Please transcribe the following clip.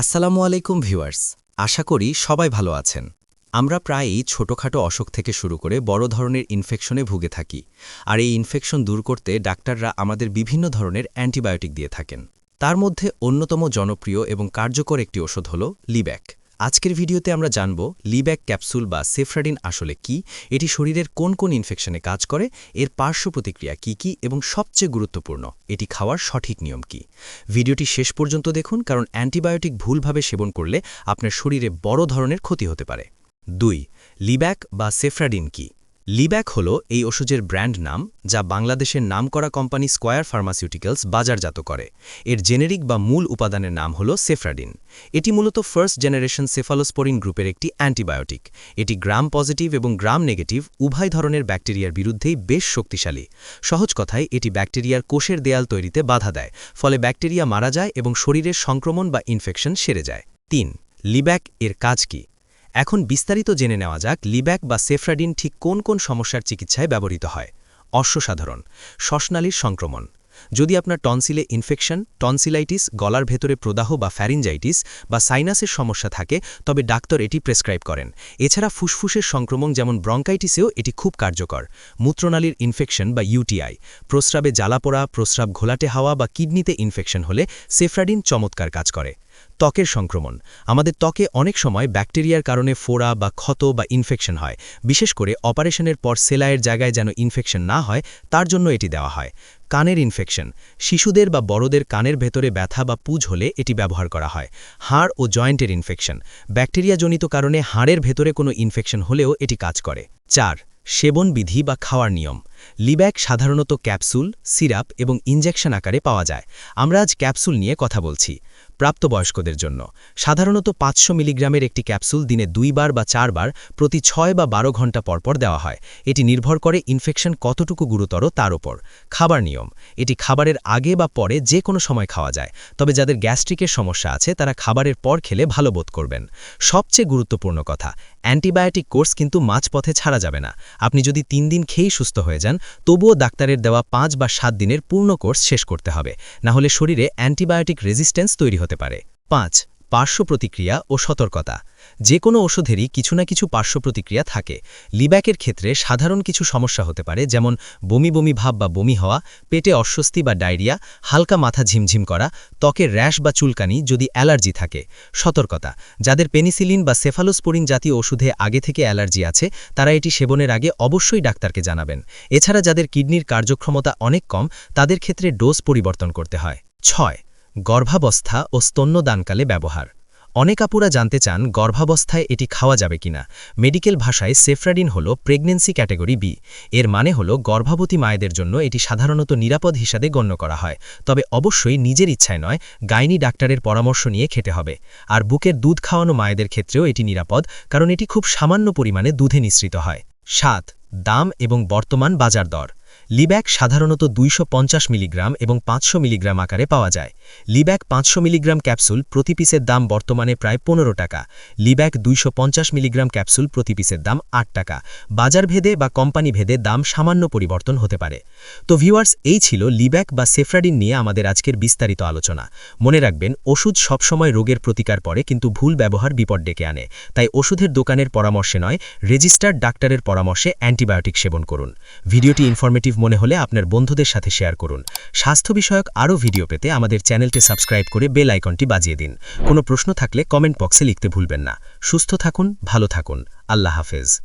আসসালামু আলাইকুম ভিউয়ার্স, আশা করি সবাই ভালো আছেন। আমরা প্রায়ই ছোটোখাটো অসুখ থেকে শুরু করে বড় ধরনের ইনফেকশনে ভুগে থাকি, আর এই ইনফেকশন দূর করতে ডাক্তাররা আমাদের বিভিন্ন ধরনের অ্যান্টিবায়োটিক দিয়ে থাকেন। তার মধ্যে অন্যতম জনপ্রিয় এবং কার্যকর একটি ওষুধ হল লিব্যাক আজকের ভিডিওতে আমরা জানব লিব্যাক ক্যাপসুল বা সেফ্রাডিন আসলে কি, এটি শরীরের কোন কোন ইনফেকশনে কাজ করে, এর পার্শ্ব প্রতিক্রিয়া কী কী এবং সবচেয়ে গুরুত্বপূর্ণ, এটি খাওয়ার সঠিক নিয়ম কি। ভিডিওটি শেষ পর্যন্ত দেখুন কারণ অ্যান্টিবায়োটিক ভুলভাবে সেবন করলে আপনার শরীরে বড় ধরনের ক্ষতি হতে পারে। দুই, লিব্যাক বা সেফ্রাডিন কি? লিব্যাক হল এই ওষুধের ব্র্যান্ড নাম, যা বাংলাদেশের নামকরা কোম্পানি স্কয়ার ফার্মাসিউটিক্যালস বাজারজাত করে। এর জেনেরিক বা মূল উপাদানের নাম হল সেফ্রাডিন। এটি মূলত ফার্স্ট জেনারেশন সেফালোস্পোরিন গ্রুপের একটি অ্যান্টিবায়োটিক। এটি গ্রাম পজিটিভ এবং গ্রাম নেগেটিভ, উভয় ধরনের ব্যাকটেরিয়ার বিরুদ্ধেই বেশ শক্তিশালী। সহজ কথায়, এটি ব্যাকটেরিয়ার কোষের দেয়াল তৈরিতে বাধা দেয়, ফলে ব্যাকটেরিয়া মারা যায় এবং শরীরের সংক্রমণ বা ইনফেকশন সেরে যায়। তিন, লিব্যাক এর কাজ কি? এখন বিস্তারিত জেনে নেওয়া যাক লিব্যাক বা সেফ্রাডিন ঠিক কোন কোন সমস্যার চিকিৎসায় ব্যবহৃত হয়। অশ্বসাধারণ, শ্বাসনালীর সংক্রমণ। যদি আপনার টনসিলে ইনফেকশন, টনসিলাইটিস, গলার ভেতরে প্রদাহ বা ফ্যারিনজাইটিস বা সাইনাসের সমস্যা থাকে, তবে ডাক্তার এটি প্রেসক্রাইব করেন। এছাড়া ফুসফুসের সংক্রমণ যেমন ব্রঙ্কাইটিসেও এটি খুব কার্যকর। মূত্রনালীর ইনফেকশন বা ইউটিআই প্রস্রাবে জ্বালা জ্বালাপোড়া প্রস্রাব ঘোলাটে হাওয়া বা কিডনিতে ইনফেকশন হলে সেফ্রাডিন চমৎকার কাজ করে। ত্বকের সংক্রমণ। আমাদের ত্বকে অনেক সময় ব্যাকটেরিয়ার কারণে ফোড়া বা ক্ষত বা ইনফেকশন হয়। বিশেষ করে অপারেশনের পর সেলাইয়ের জায়গায় যেন ইনফেকশন না হয়, তার জন্য এটি দেওয়া হয়। কানের ইনফেকশন শিশুদের বা বড়দের কানের ভেতরে ব্যথা বা পুজ হলে এটি ব্যবহার করা হয়। হাড় ও জয়েন্টের ইনফেকশন ব্যাকটেরিয়াজনিত কারণে হাড়ের ভেতরে কোনো ইনফেকশন হলেও এটি কাজ করে। চার সেবন বিধি বা খাওয়ার নিয়ম। লিব্যাক সাধারণত ক্যাপসুল, সিরাপ এবং ইনজেকশন আকারে পাওয়া যায়। আমরা আজ ক্যাপসুল নিয়ে কথা বলছি প্রাপ্তবয়স্কদের জন্য। সাধারণত পাঁচশো মিলিগ্রামের একটি ক্যাপসুল দিনে দুইবার বা চারবার প্রতি ছয় বা বারো ঘণ্টা পরপর দেওয়া হয়। এটি নির্ভর করে ইনফেকশন কতটুকু গুরুতর তার ওপর খাবার নিয়ম। এটি খাবারের আগে বা পরে যে কোনো সময় খাওয়া যায়। তবে যাদের গ্যাস্ট্রিকের সমস্যা আছে, তারা খাবারের পর খেলে ভালো বোধ করবেন। সবচেয়ে গুরুত্বপূর্ণ কথা, অ্যান্টিবায়োটিক কোর্স কিন্তু মাঝপথে ছাড়া যাবে না। আপনি যদি তিন দিন খেয়েই সুস্থ হয়ে যান তবুও ডাক্তারের দেওয়া পাঁচ বা সাত দিনের পূর্ণ কোর্স শেষ করতে হবে। না হলে শরীরে অ্যান্টিবায়োটিক রেজিস্ট্যান্স তৈরি হতে পারে। পাঁচ পার্শ্ব প্রতিক্রিয়া ও সতর্কতা। যে কোনো ওষুধেরই কিছু না কিছু পার্শ্ব প্রতিক্রিয়া থাকে। লিব্যাকের ক্ষেত্রে সাধারণ কিছু সমস্যা হতে পারে, যেমন বমি বমি ভাব বা বমি হওয়া, পেটে অস্বস্তি বা ডায়রিয়া, হালকা মাথা ঝিমঝিম করা ত্বকের র্যাশ বা চুলকানি যদি অ্যালার্জি থাকে। সতর্কতা, যাদের পেনিসিলিন বা সেফালোস্পোরিন জাতীয় ওষুধে আগে থেকে অ্যালার্জি আছে, তারা এটি সেবনের আগে অবশ্যই ডাক্তারকে জানাবেন। এছাড়া যাদের কিডনির কার্যক্ষমতা অনেক কম, তাদের ক্ষেত্রে ডোজ পরিবর্তন করতে হয়। ছয় গর্ভাবস্থা ও স্তন্যদানকালে ব্যবহার। অনেক আপুরা জানতে চান গর্ভাবস্থায় এটি খাওয়া যাবে কিনা। মেডিকেল ভাষায় সেফ্রাডিন হল প্রেগনেন্সি ক্যাটেগরি বি। এর মানে হল গর্ভবতী মায়েদের জন্য এটি সাধারণত নিরাপদ হিসাবে গণ্য করা হয়। তবে অবশ্যই নিজের ইচ্ছায় নয়, গাইনি ডাক্তারের পরামর্শ নিয়ে খেতে হবে। আর বুকের দুধ খাওয়ানো মায়েদের ক্ষেত্রেও এটি নিরাপদ, কারণ এটি খুব সামান্য পরিমাণে দুধে নিঃসৃত হয়। সাত, দাম এবং বর্তমান বাজার দর। লিব্যাক সাধারণত দুইশো পঞ্চাশ মিলিগ্রাম এবং পাঁচশো মিলিগ্রাম আকারে পাওয়া যায়। লিব্যাক পাঁচশো মিলিগ্রাম ক্যাপসুল প্রতি পিসের দাম বর্তমানে প্রায় পনেরো টাকা। লিব্যাক দুইশো পঞ্চাশ মিলিগ্রাম ক্যাপসুল প্রতি পিসের দাম আট টাকা। বাজার ভেদে বা কোম্পানি ভেদে দাম সামান্য পরিবর্তন হতে পারে। তো ভিউয়ার্স, এই ছিল লিব্যাক বা সেফ্রাডিন নিয়ে আমাদের আজকের বিস্তারিত আলোচনা। মনে রাখবেন, ওষুধ সবসময় রোগের প্রতিকার পরে কিন্তু ভুল ব্যবহার বিপদ ডেকে আনে। তাই ওষুধের দোকানের পরামর্শে নয়, রেজিস্টার্ড ডাক্তারের পরামর্শে অ্যান্টিবায়োটিক সেবন করুন। ভিডিওটি ইনফরমেটিভ মনে হলে আপনার বন্ধুদের সাথে শেয়ার করুন। স্বাস্থ্য বিষয়ক আরও ভিডিও পেতে আমাদের চ্যানেলটি সাবস্ক্রাইব করে বেল আইকনটি বাজিয়ে দিন। কোনো প্রশ্ন থাকলে কমেন্ট বক্সে লিখতে ভুলবেন না। সুস্থ থাকুন, ভালো থাকুন। আল্লাহ হাফেজ।